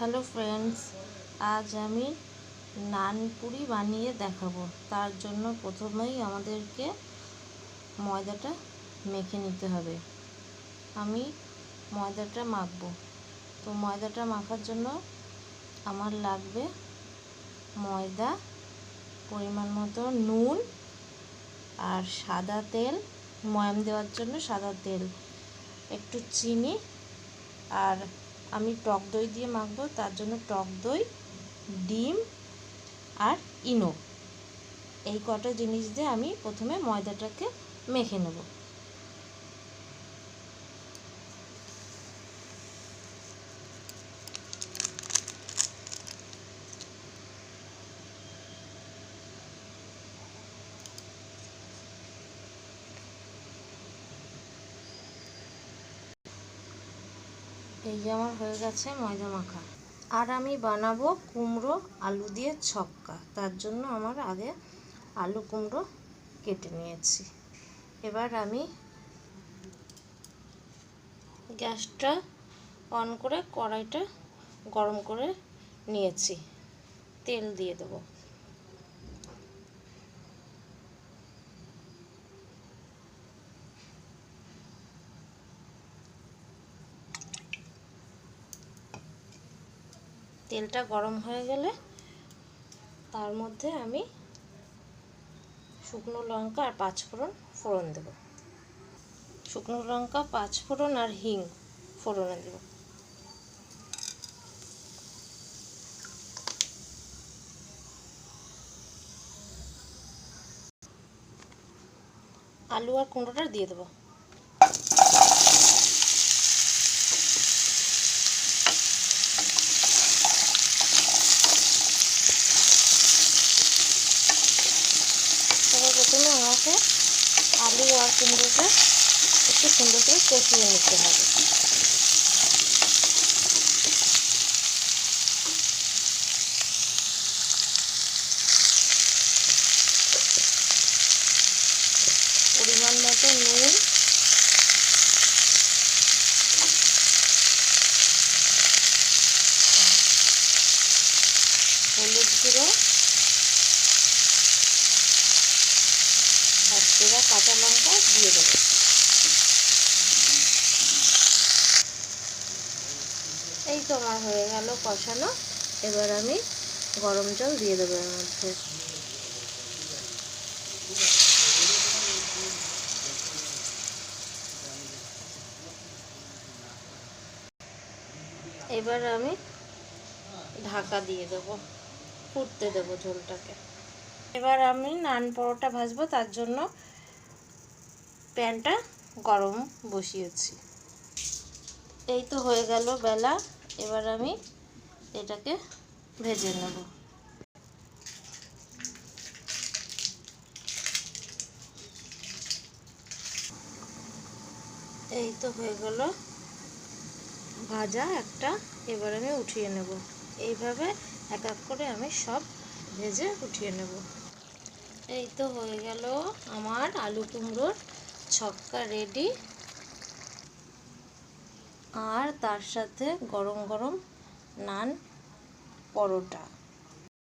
Hello friends, আজ আমি নান পুরি বানিয়ে দেখাবো। তার জন্য প্রথমেই আমাদেরকে ময়দাটা মেখে নিতে হবে। আমি ময়দাটা মাখবো। তো ময়দাটা মাখার জন্য আমার লাগবে ময়দা, পরিমাণ মতো নুন আর সাদা তেল। ময়াম দেওয়ার জন্য সাদা তেল, একটু চিনি আর আমি টক দই দিয়ে মাখবো, তার জন্য টক দই, ডিম আর ইনো। এই কটা জিনিস দিয়ে আমি প্রথমে ময়দাটাকে মেখে নেব। এই যে আমার হয়ে গেছে ময়দা মাখা। আর আমি বানাবো কুমড়ো আলু দিয়ে ছক্কা। তার জন্য আমার আগে আলু কুমড়ো কেটে নিয়েছি। এবার আমি গ্যাসটা অন করে কড়াইটা গরম করে নিয়েছি। তেল দিয়ে দেবো। তেলটা গরম হয়ে গেলে তার মধ্যে আমি শুকনো লঙ্কা আর পাঁচফোড়ন ফোড়ন দেব। শুকনো লঙ্কা, পাঁচফোড়ন আর হিং ফোড়নে দেব। আলু আর কুমড়োটা দিয়ে দেবো। আমাকে আলু আর কুমড়োটা একটু সুন্দর করে কষিয়ে নিতে হবে। পরিমাণ মতো নুন। হলুদ গুঁড়ো আর এবার কাঁচা লঙ্কা দিয়ে দেবো। এই তো আমার হয়ে গেল কষানো। এবার আমি গরম জল দিয়ে দেবো এর মধ্যে। এবার আমি ঢাকা দিয়ে দেবো। ফুটতে দেবো ঝোলটাকে। এবার আমি নান পরোটা ভাজবো, তার জন্য প্যানটা গরম বসিয়েছি। এই তো হয়ে গেল বেলা, এবার আমি এটাকে ভেজে নেব। এই তো হয়ে গেল ভাজা একটা, এবার আমি উঠিয়ে নেব। এইভাবে এক এক করে আমি সব ভেজে উঠিয়ে নেব। এই তো হয়ে গেল আমার আলু কুমড়োর ছক্কা রেডি আর তার সাথে গরম গরম নান পরোটা।